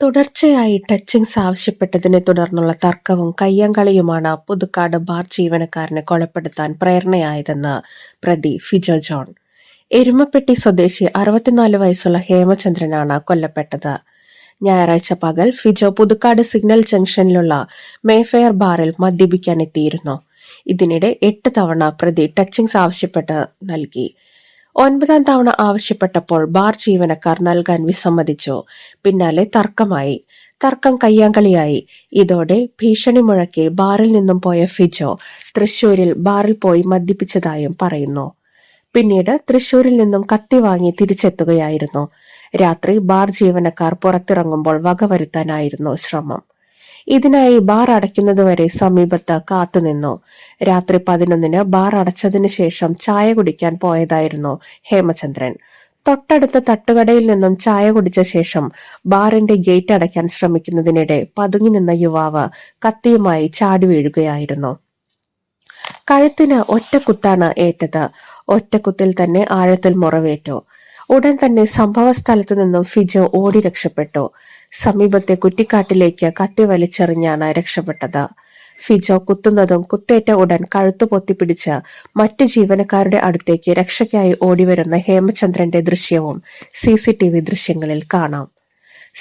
തുടർച്ചയായി ടച്ചിങ്സ് ആവശ്യപ്പെട്ടതിനെ തുടർന്നുള്ള തർക്കവും കയ്യങ്കളിയുമാണ് പുതുക്കാട് ബാർ ജീവനക്കാരനെ കൊലപ്പെടുത്താൻ പ്രേരണയായതെന്ന് പ്രതി ഫിജോ ജോൺ. എരുമപ്പെട്ടി സ്വദേശി അറുപത്തിനാല് വയസ്സുള്ള ഹേമചന്ദ്രനാണ് കൊല്ലപ്പെട്ടത്. ഞായറാഴ്ച പകൽ ഫിജോ പുതുക്കാട് സിഗ്നൽ ജംഗ്ഷനിലുള്ള മേഫെയർ ബാറിൽ മദ്യപിക്കാൻ എത്തിയിരുന്നു ഇതിനിടെ എട്ട് തവണ പ്രതി ടച്ചിങ്സ് ആവശ്യപ്പെട്ട് നൽകി. ഒൻപതാം തവണ ആവശ്യപ്പെട്ടപ്പോൾ ബാർ ജീവനക്കാർ നൽകാൻ വിസമ്മതിച്ചു. പിന്നാലെ തർക്കമായി. തർക്കം കയ്യാങ്കളിയായി. ഇതോടെ ഭീഷണി മുഴക്കി ബാറിൽ നിന്നും പോയ ഫിജോ തൃശൂരിൽ ബാറിൽ പോയി മദ്യപിച്ചതായും പറയുന്നു. പിന്നീട് തൃശൂരിൽ നിന്നും കത്തി വാങ്ങി തിരിച്ചെത്തുകയായിരുന്നു. രാത്രി ബാർ ജീവനക്കാർ പുറത്തിറങ്ങുമ്പോൾ വകവരുത്താനായിരുന്നു ശ്രമം. ഇതിനായി ബാർ അടയ്ക്കുന്നതുവരെ സമീപത്ത് കാത്തുനിന്നു രാത്രി പതിനൊന്നിന് ബാർ അടച്ചതിന് ശേഷം ചായ കുടിക്കാൻ പോയതായിരുന്നു ഹേമചന്ദ്രൻ. തൊട്ടടുത്ത തട്ടുകടയിൽ നിന്നും ചായ കുടിച്ച ശേഷം ബാറിന്റെ ഗേറ്റ് അടയ്ക്കാൻ ശ്രമിക്കുന്നതിനിടെ പതുങ്ങി നിന്ന യുവാവ് കത്തിയുമായി ചാടി വീഴുകയായിരുന്നു. കഴുത്തിന് ഒറ്റക്കുത്താണ് ഏറ്റത്. ഒറ്റക്കുത്തിൽ തന്നെ ആഴത്തിൽ മുറവേറ്റു. ഉടൻ തന്നെ സംഭവ സ്ഥലത്തു നിന്നും ഫിജോ ഓടി രക്ഷപ്പെട്ടു. സമീപത്തെ കുറ്റിക്കാട്ടിലേക്ക് കത്തി വലിച്ചെറിഞ്ഞാണ് രക്ഷപ്പെട്ടത്. ഫിജോ കുത്തുന്നതും കുത്തേറ്റ ഉടൻ കഴുത്തു പൊത്തിപ്പിടിച്ച് മറ്റു ജീവനക്കാരുടെ അടുത്തേക്ക് രക്ഷയ്ക്കായി ഓടിവരുന്ന ഹേമചന്ദ്രന്റെ ദൃശ്യവും സി സി ടി വി ദൃശ്യങ്ങളിൽ കാണാം.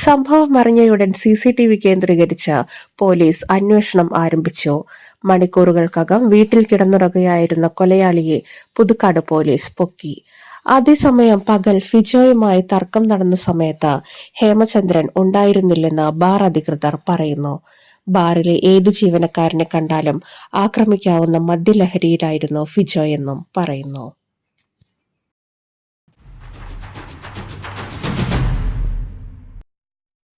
സംഭവം അറിഞ്ഞയുടൻ സി സി ടി വി കേന്ദ്രീകരിച്ച് പോലീസ് അന്വേഷണം ആരംഭിച്ചു. മണിക്കൂറുകൾക്കകം വീട്ടിൽ കിടന്നുറങ്ങുകയായിരുന്ന കൊലയാളിയെ പുതുക്കാട് പോലീസ് പൊക്കി. അതേസമയം പകൽ ഫിജോയുമായി തർക്കം നടന്ന സമയത്ത് ഹേമചന്ദ്രൻ ഉണ്ടായിരുന്നില്ലെന്ന് ബാർ അധികൃതർ പറയുന്നു. ബാറിലെ ഏതു ജീവനക്കാരനെ കണ്ടാലും ആക്രമിക്കാവുന്ന മദ്യലഹരിയിലായിരുന്നു ഫിജോയെന്നും പറയുന്നു.